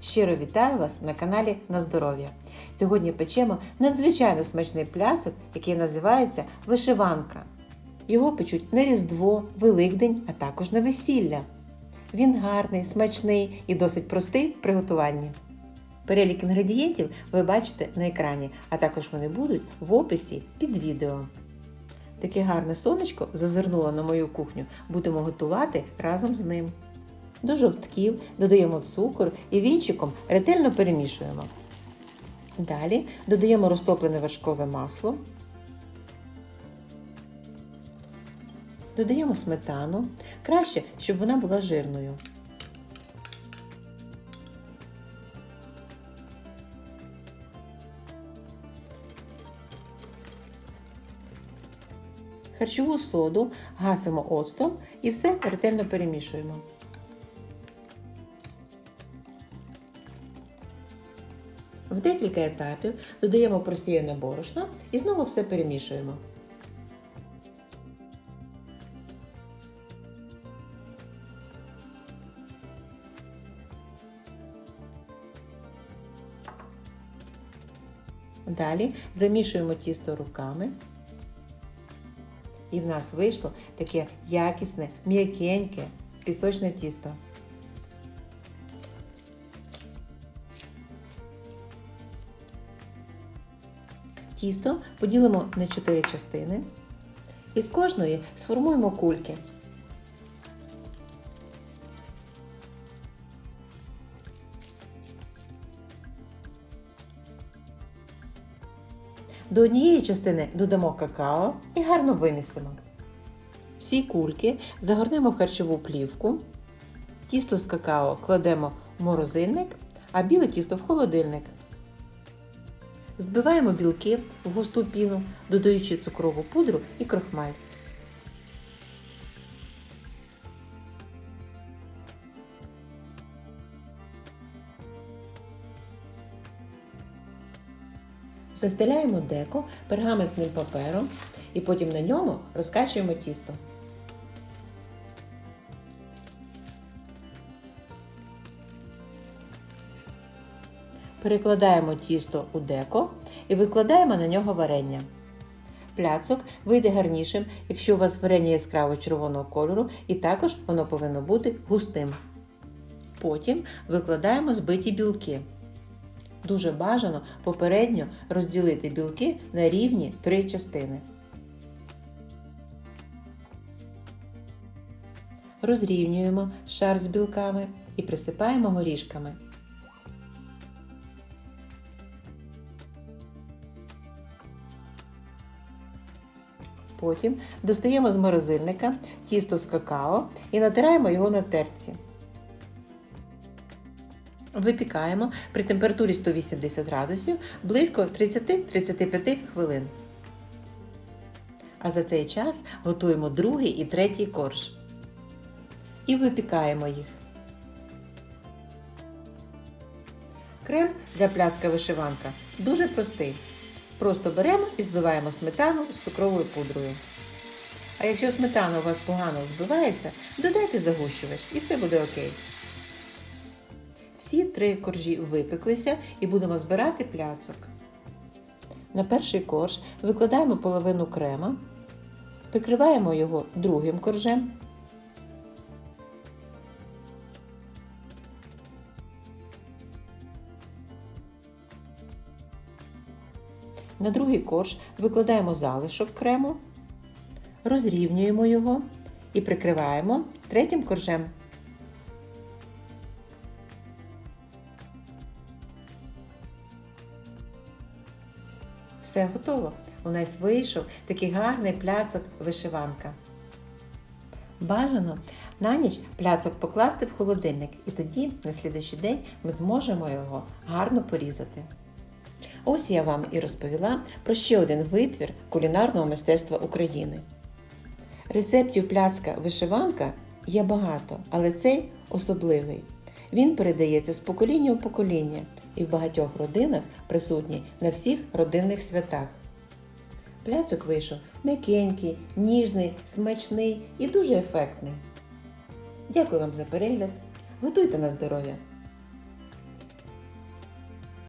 Щиро вітаю вас на каналі На здоров'я. Сьогодні печемо надзвичайно смачний пляцок, який називається вишиванка. Його печуть на Різдво, Великдень, а також на весілля. Він гарний, смачний і досить простий в приготуванні. Перелік інгредієнтів ви бачите на екрані, а також вони будуть в описі під відео. Таке гарне сонечко зазирнуло на мою кухню. Будемо готувати разом з ним. До жовтків додаємо цукор і вінчиком ретельно перемішуємо. Далі додаємо розтоплене вершкове масло. Додаємо сметану. Краще, щоб вона була жирною. Харчову соду гасимо оцтом і все ретельно перемішуємо. В декілька етапів додаємо просіяне борошно і знову все перемішуємо. Далі замішуємо тісто руками. І в нас вийшло таке якісне, м'якеньке пісочне тісто. Тісто поділимо на 4 частини і з кожної сформуємо кульки. До однієї частини додамо какао і гарно вимісимо. Всі кульки загорнемо в харчову плівку, тісто з какао кладемо в морозильник, а біле тісто в холодильник. Збиваємо білки в густу піну, додаючи цукрову пудру і крохмаль. Застеляємо деко пергаментним папером і потім на ньому розкачуємо тісто. Перекладаємо тісто у деко і викладаємо на нього варення. Пляцок вийде гарнішим, якщо у вас варення яскраво червоного кольору, і також воно повинно бути густим. Потім викладаємо збиті білки. Дуже бажано попередньо розділити білки на рівні три частини. Розрівнюємо шар з білками і присипаємо горішками. Потім достаємо з морозильника тісто з какао і натираємо його на терці. Випікаємо при температурі 180 градусів близько 30-35 хвилин. А за цей час готуємо другий і третій корж. І випікаємо їх. Крем для пляска вишиванка дуже простий. Просто беремо і збиваємо сметану з цукровою пудрою. А якщо сметана у вас погано збивається, додайте загущувач і все буде окей. Всі три коржі випеклися і будемо збирати пляцок. На перший корж викладаємо половину крема, прикриваємо його другим коржем. На другий корж викладаємо залишок крему, розрівнюємо його і прикриваємо третім коржем. Все готово. У нас вийшов такий гарний пляцок вишиванка. Бажано на ніч пляцок покласти в холодильник, і тоді на слідуючий день ми зможемо його гарно порізати. Ось я вам і розповіла про ще один витвір кулінарного мистецтва України. Рецептів пляцка вишиванка є багато, але цей особливий. Він передається з покоління у покоління і в багатьох родинах присутній на всіх родинних святах. Пляцок вийшов м'якенький, ніжний, смачний і дуже ефектний. Дякую вам за перегляд. Готуйте на здоров'я!